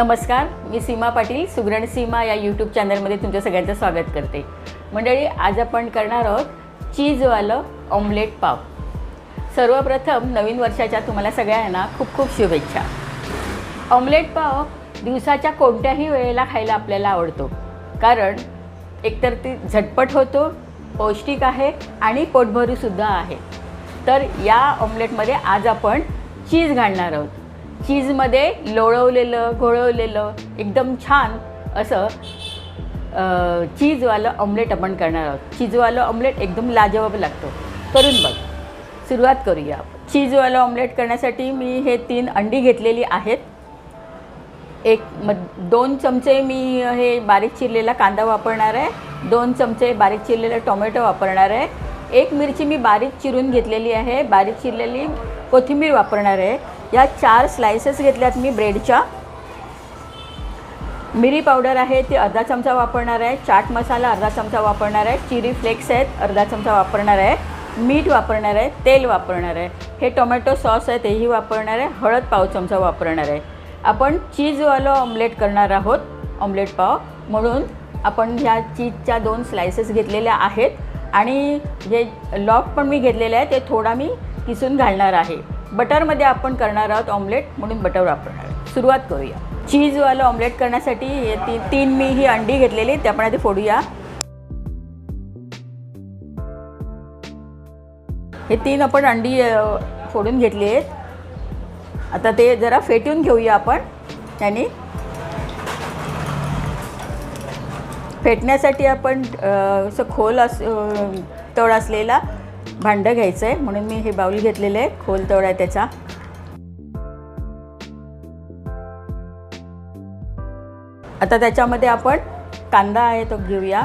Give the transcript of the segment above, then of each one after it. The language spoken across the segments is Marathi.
नमस्कार मी सीमा पाटील सुगरण सीमा या यूट्यूब चॅनलमध्ये तुमच्या सगळ्यांचं स्वागत करते. मंडळी आज आपण करणार आहोत चीजवालं ऑमलेट पाव. सर्वप्रथम नवीन वर्षाच्या तुम्हाला सगळ्यांना खूप खूप शुभेच्छा. ऑमलेट पाव दिवसाच्या कोणत्याही वेळेला खायला आपल्याला आवडतो. कारण एकतर ती झटपट होतो पौष्टिक आहे आणि पोटभरूसुद्धा आहे. तर या ऑमलेटमध्ये आज आपण चीज घालणार आहोत. चीजमध्ये लोळवलेलं घोळवलेलं एकदम छान असं चीजवालं ऑमलेट आपण करणार आहोत. चीजवालं ऑमलेट एकदम लाजवाब लागतो. करून बघ. सुरुवात करूया. चीजवालं ऑमलेट करण्यासाठी मी हे तीन अंडी घेतलेली आहेत. एक म दोन चमचे मी हे बारीक चिरलेला कांदा वापरणार आहे. दोन चमचे बारीक चिरलेला टोमॅटो वापरणार आहे. एक मिरची मी बारीक चिरून घेतलेली आहे. बारीक चिरलेली कोथिंबीर वापरणार आहे. या चार स्लायसेस घेतल्यात मी ब्रेडच्या मिरी पावडर आहे ती अर्धा चमचा वापरणार आहे. चाट मसाला अर्धा चमचा वापरणार आहे. चिरी फ्लेक्स आहेत अर्धा चमचा वापरणार आहे. मीठ वापरणार आहे तेल वापरणार आहे. हे टोमॅटो सॉस आहे तेही वापरणार आहे. हळद पाव चमचा वापरणार आहे. आपण चीजवालं ऑमलेट करणार आहोत ऑमलेट पाव. म्हणून आपण ह्या चीजच्या दोन स्लायसेस घेतलेल्या आहेत. आणि जे लॉक पण मी घेतलेलं आहे ते थोडा मी किसून घालणार आहे. बटरमध्ये आपण करणार आहोत ऑमलेट म्हणून बटर वापरणार आहे सुरुवात करूया. चीजवालं ऑमलेट करण्यासाठी हे ती तीन मी ही अंडी घेतलेली ते आपण आधी फोडूया. हे तीन आपण अंडी फोडून घेतली आहेत. आता ते जरा फेटून घेऊया आपण त्याने. फेटण्यासाठी आपण असं खोल अस तळ असलेला भांडं घ्यायचं आहे म्हणून मी हे बाऊल घेतलेलं आहे खोल तळ आहे त्याचा. आता त्याच्यामध्ये आपण कांदा आहे तो घेऊया.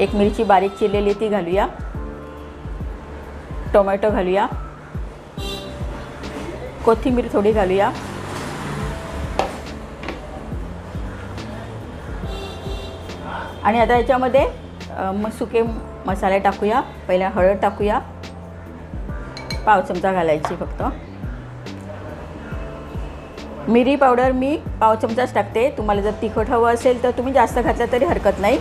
एक मिरची बारीक चिरलेली ती घालूया. टोमॅटो घालूया. कोथिंबीर थोडी घालूया. आणि आता याच्यामध्ये मग सुके मसाले टाकूया. पहिला हळद टाकूया. पाव चमचा घालायची फक्त. मिरी पावडर मी पाव चमचाच टाकते. तुम्हाला जर तिखट हवं असेल तर तुम्ही जास्त घातलं तरी हरकत नाही.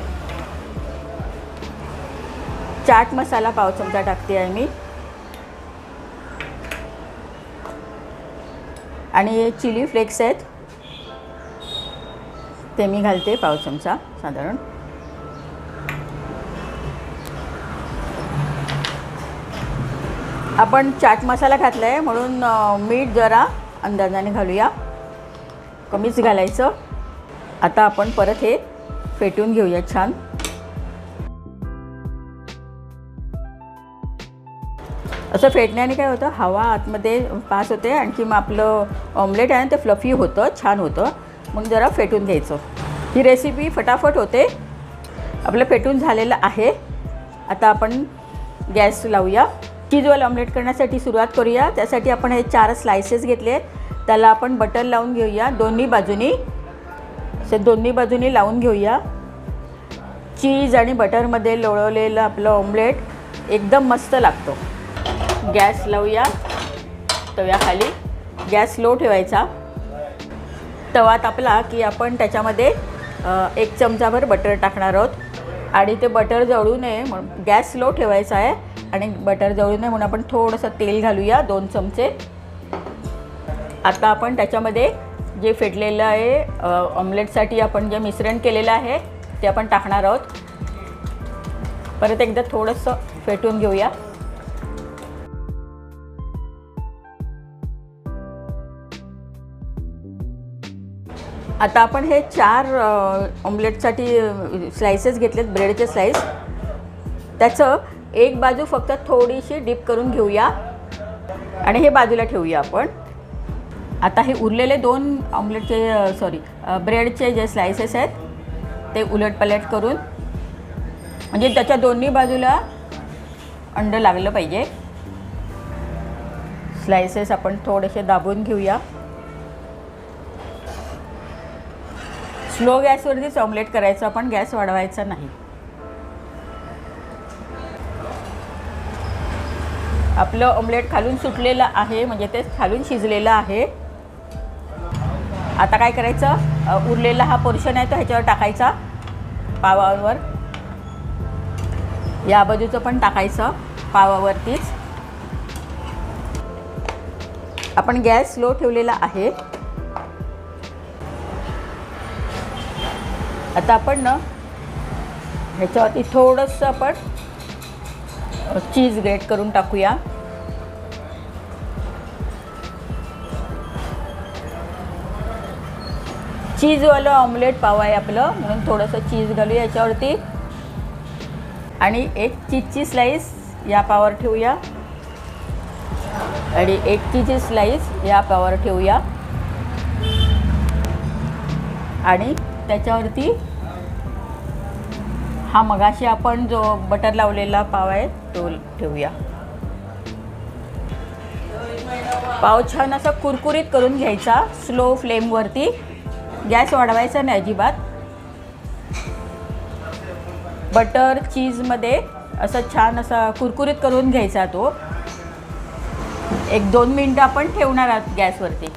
चाट मसाला पाव चमचा टाकते आहे मी. आणि चिली फ्लेक्स आहेत. ते मी घालते पाव चमचा साधारण. आपण चाट मसाला घातला आहे म्हणून मीठ जरा अंदाजाने घालूया. कमीच घालायचं. आता आपण परत हे फेटून घेऊया छान. असं फेटण्याने काय होतं हवा आतमध्ये पास होते आणखी मग आपलं ऑमलेट आहे ना ते फ्लफी होतं छान होतं. मग जरा फेटून घ्यायचं. ही रेसिपी फटाफट होते. आपलं फेटून झालेलं आहे. आता आपण गॅस लावूया. चीजवाला ऑमलेट करण्यासाठी सुरुवात करूया. त्यासाठी आपण हे चार स्लायसेस घेतले आहेत. त्याला आपण बटर लावून घेऊया. दोन्ही बाजूनी. असे दोन्ही बाजूनी लावून घेऊया. चीज आणि बटरमध्ये लोळवलेलं आपलं ऑमलेट एकदम मस्त लागतो. गॅस लावूया. तव्याखाली गॅस लो ठेवायचा. तवा तापला की आपण त्याच्यामध्ये एक चमचाभर बटर टाकणार आहोत. आणि ते बटर जळू नये म्हणून गॅस स्लो ठेवायचा आहे. आणि बटर जळू नये म्हणून आपण थोडंसं तेल घालूया दोन चमचे. आता आपण त्याच्यामध्ये जे फेटलेलं आहे ऑमलेटसाठी आपण जे मिश्रण केलेलं आहे ते आपण टाकणार आहोत. परत एकदा थोडंसं फेटून घेऊया. आता आपण हे चार ऑमलेटसाठी स्लायसेस घेतलेत ब्रेडचे स्लाईस त्याचं एक बाजू फक्त थोडीशी डीप करून घेऊया. आणि हे बाजूला ठेवूया आपण. आता हे उरलेले दोन ऑमलेटचे सॉरी ब्रेडचे जे स्लायसेस आहेत ते उलटपलट करून म्हणजे त्याच्या दोन्ही बाजूला अंड लागलं पाहिजे. स्लायसेस आपण थोडेसे दाबून घेऊया. स्लो गॅसवरतीच ऑमलेट करायचं आपण गॅस वाढवायचा नाही. आपलं ऑमलेट खालून सुटलेलं आहे म्हणजे ते खालून शिजलेलं आहे. आता काय करायचं? उरलेला हा पोर्शन आहे तो ह्याच्यावर टाकायचा पावावर. या बाजूचं पण टाकायचं पावावरतीच. आपण गॅस स्लो ठेवलेला आहे. आता आपण ना ह्याच्यावरती थोडंसं आपण चीज ग्रेट करून टाकूया. चीजवालं ऑमलेट पाव आहे आपलं म्हणून थोडंसं चीज घालूया याच्यावरती. आणि एक चीजची स्लाईस या पावर ठेवूया. आणि एक चीजची स्लाईस या पावर ठेवूया. आणि त्याच्यावरती हा मगाशी आपण जो बटर लावलेला पाव आहे तो ठेवूया. पाव छान असा कुरकुरीत करून घ्यायचा स्लो फ्लेमवरती गॅस वाढवायचा नाही अजिबात. बटर चीजमध्ये असं छान असा कुरकुरीत करून घ्यायचा तो. एक दोन मिनटं आपण ठेवणार आहोत गॅसवरती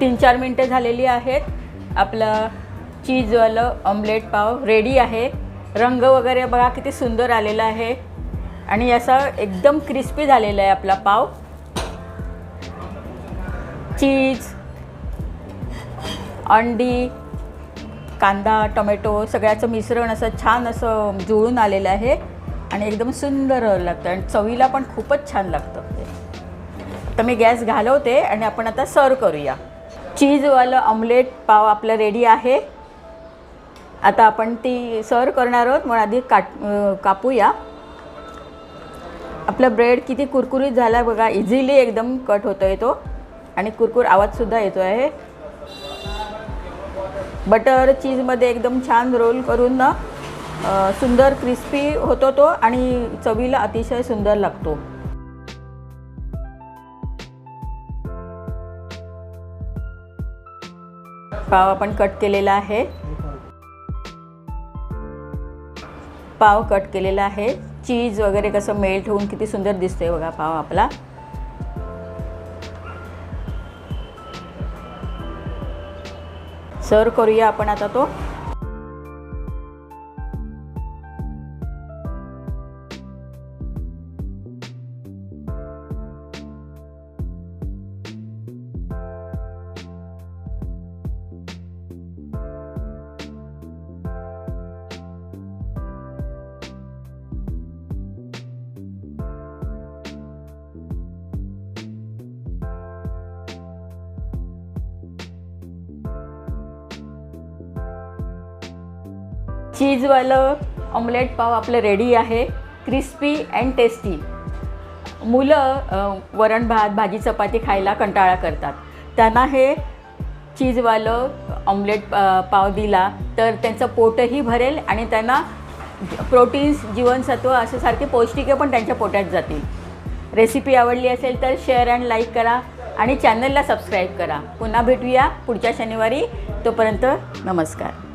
तीन चार मिनटं झालेली आहेत. आपलं चीजवालं ऑमलेट पाव रेडी आहे. रंग वगैरे बघा किती सुंदर आलेला आहे. आणि असा एकदम क्रिस्पी झालेला आहे आपला पाव. चीज अंडी कांदा टोमॅटो सगळ्याचं मिश्रण असं छान असं जुळून आलेलं आहे. आणि एकदम सुंदर लागतं आणि चवीला पण खूपच छान लागतं ते. तर मी गॅस घालवते आणि आपण आता सर्व करूया. चीजवालं ऑमलेट पाव आपलं रेडी आहे. आता आपण ती सर्व करणार आहोत. म्हणून आधी काट कापूया. आपला ब्रेड किती कुरकुरीत झाला आहे बघा. इझिली एकदम कट होतो आहे तो. आणि कुरकुर आवाजसुद्धा येतो आहे. बटर चीजमध्ये एकदम छान रोल करून ना सुंदर क्रिस्पी होतो तो आणि चवीला अतिशय सुंदर लागतो. पाव आपण कट केलेला आहे. पाव कट केलेला आहे. चीज वगैरे कसं मेल्ट होऊन किती सुंदर दिसतोय बघा पाव आपला. सर्व करूया आपण आता तो. चीजवालं ऑमलेट पाव आपलं रेडी आहे क्रिस्पी अँड टेस्टी मुलं वरण भात भाजी चपाती खायला कंटाळा करतात. त्यांना हे चीजवालं ऑमलेट पाव दिला तर त्यांचं पोटही भरेल आणि त्यांना प्रोटीन्स जीवनसत्व असे सारखे पौष्टिके पण त्यांच्या पोटात जातील. रेसिपी आवडली असेल तर शेअर अँड लाईक करा आणि चॅनलला सबस्क्राईब करा. पुन्हा भेटूया पुढच्या शनिवारी. तोपर्यंत नमस्कार.